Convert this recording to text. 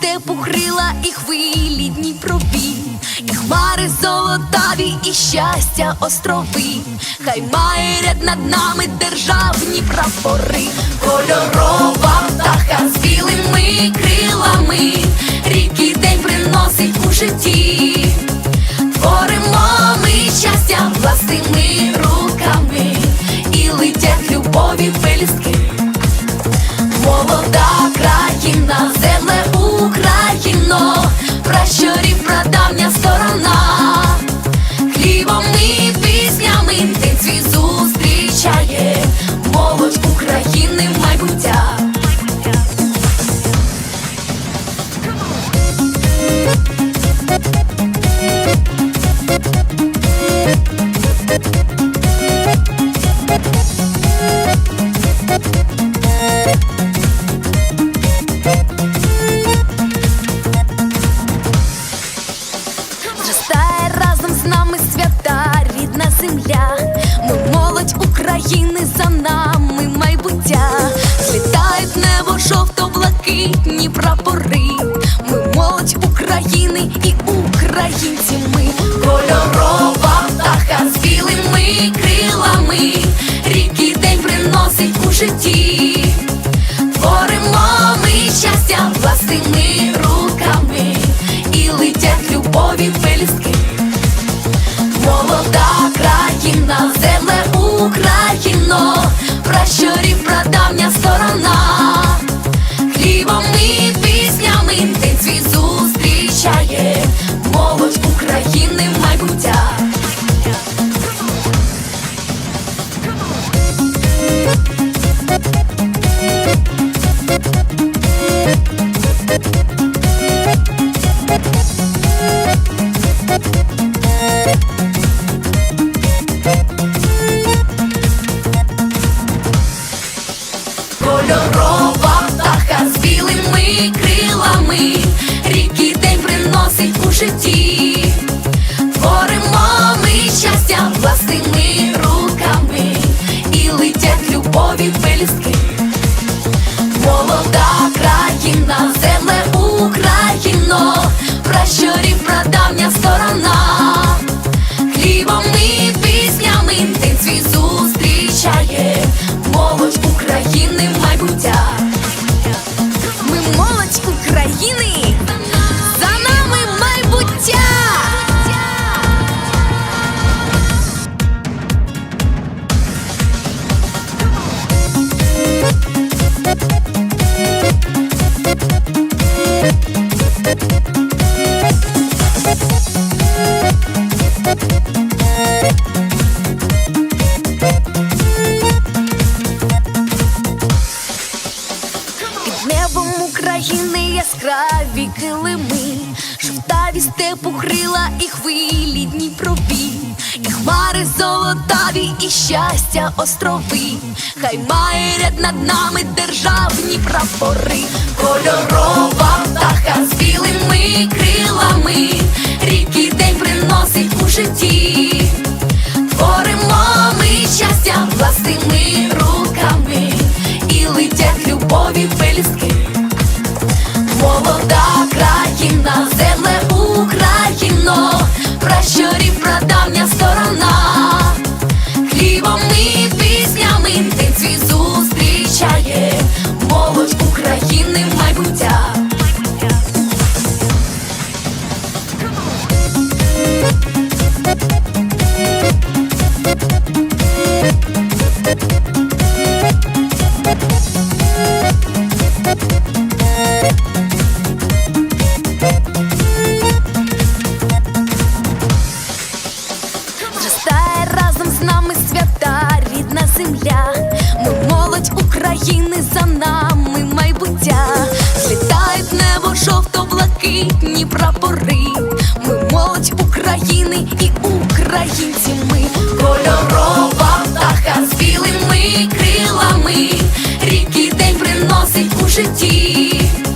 степу крила і хвилі Дніпрові, і хмари золотаві, і щастя острови. Хай має ряд над нами державні прапори, пращурів земля. Ми молодь України за нами майбуття. Злітають небо жовто-блакитні прапори. Ми молодь України і українці ми кольорова птаха з білими крилами. Ріки день приносить у житті. Молодь України майбуття. Ми молодь України, України яскраві килими, жовтаві степу крила і хвилі Дніпрові, і хмари золотаві, і щастя острови. Хай має ряд над нами державні прапори, кольорова птаха з білими крилами, земле Україно, пращурів прадавня сторона, хлібом і піснями ти цвіт зустрічає. Любові день приносить у земля